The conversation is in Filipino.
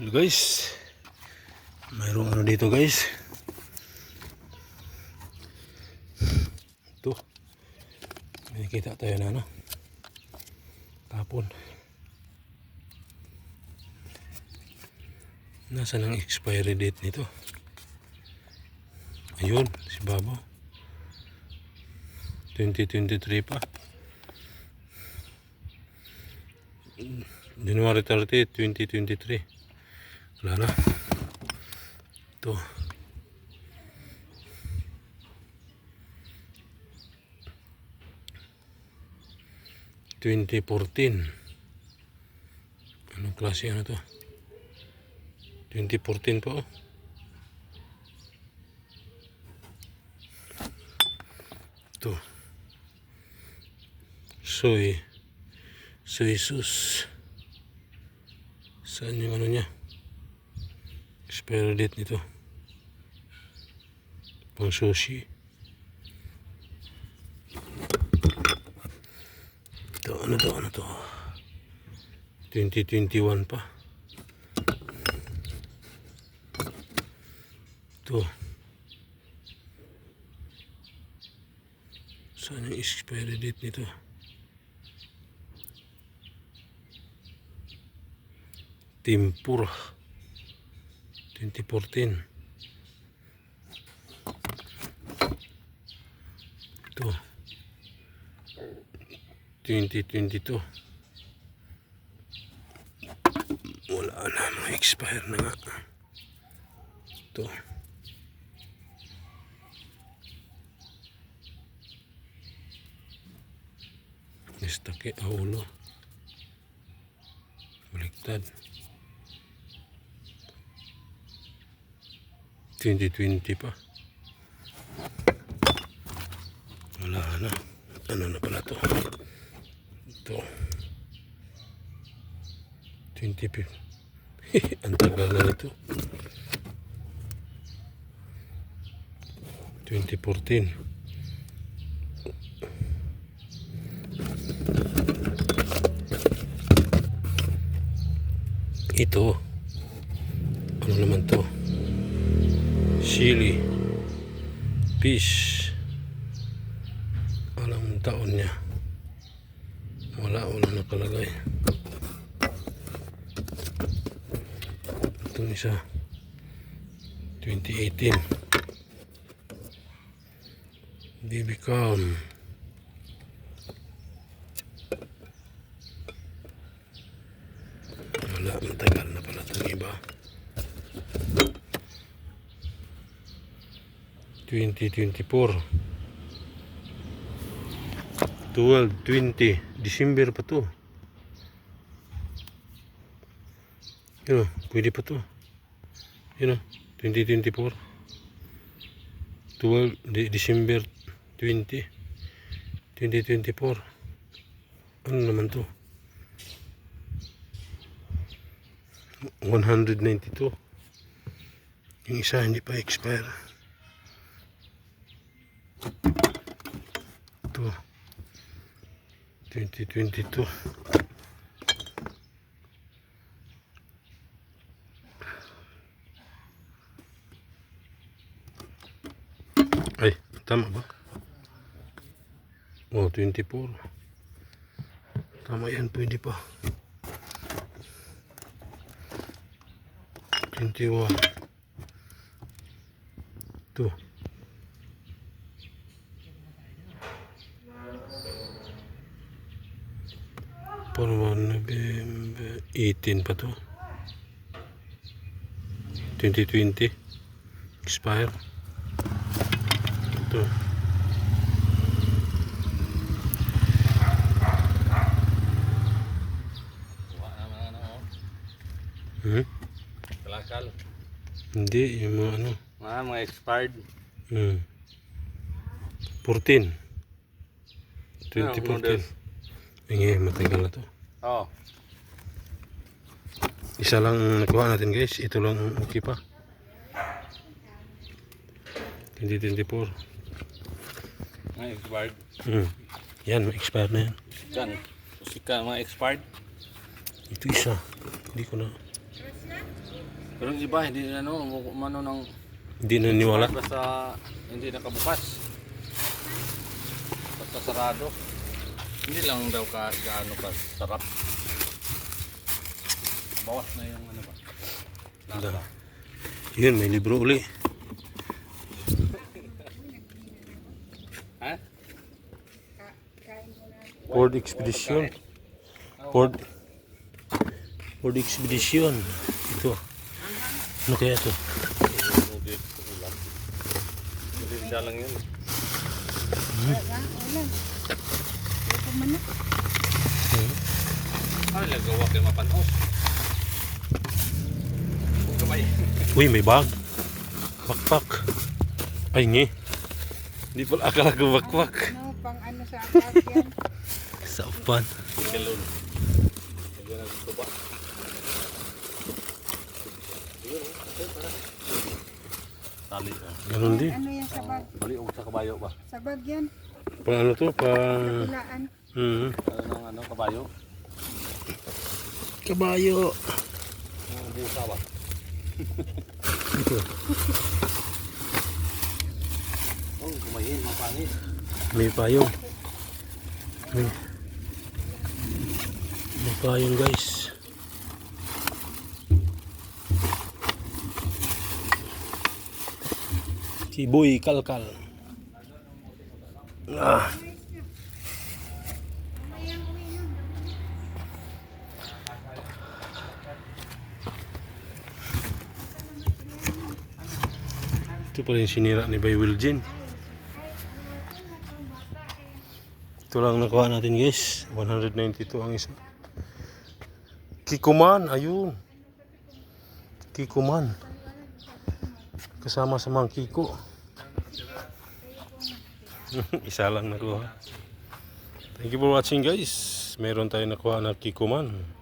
Hello guys. Mayroong ano dito guys. Ito. May nakita tayo na ano. Tapon. Nasaan ang expiry date nito? Ayun, si Babo. 2023 pa. January 30, 2023. Wala na. Twenty fourteen. Anong klase ano to? 2014 po. Ito. Soy. Soy sus. Saan yung ano niya? Expiry date nito. Pang sushi. Ito, ano to, ano to? 2021 pa. Ito. Saan yung expiry date nito? Timpura. 2014. Ito. 2022. Wala na. Mga expire na nga. Ito. Nistake aulo. Baliktad. 2020 pa. Wala na. Ano na pala to? Ito. 20 Ang tagal na nito. 2014. Ito. Ano naman to? Chili. Fish. Alam taon niya. Wala, wala nakalagay. Itong isa. 2018. Baby Calm. Wala, matagal na pala itong iba. 2024 12, 20 December pa to. Yun o, pwede pa to. Yun o, 2024 12, de December 20 2024 ano naman to? 192 yung isa hindi pa expire 2022 ay tama ba? oh 24 tama yan pwede pa 21 2 pa naman, 18 pa to. 2020. Expire. Ito. Hmm? Kalakal. Hindi, yung mga ano. Ah, mga expired. Hmm. 14. 2014. Hindi, matagal na to. Oo. Isa lang ang nakuha natin guys. Ito lang ang okay pa. 2024. Mga expired. Hmm. Yan, ma-expire na yan. Kan. Sika mga expired. Ito isa. Hindi ko na. Pero yung iba, hindi na ano, umano ng Hindi naniwala. basta hindi nakabukas. Basta sarado. Hindi lang daw ka gaano ka sarap. Bawas na yung ano ba? Lasa. Yun, may libro uli. Ha? Ford Expedition. Ford Ford Expedition. Ito. Ano kaya ito? Hindi ulam. Hindi siya lang yun. Ay, lagawa kayo mapanos. Huwag kamay. Uy, may bag. Pakpak. Ay, ngi. Hindi pala akala ko bakpak. Ano, pang ano sa apat yan? Sa upan. Galon. Ng tuba. Tali. ah. Ganun din. Ano yan sa bag? Bali, og sa kabayo ba? Sa bag yan? Pang ano to? Pang... Pilaan. Hmm. Ano ng ano, kabayo? Kabayo. Hindi usawa. Ito. Oh, kumain, mapangit. May payong. May, may payong guys. Si Boy Kalkal. Ah. Ito pala yung sinira ni Bay Wiljin. Ito lang nakuha natin guys. 192 ang isa. Kikuman, ayun. Kikuman. Kasama sa mga Kiko. isa lang nakuha. Thank you for watching guys. Meron tayo nakuha na Kikuman.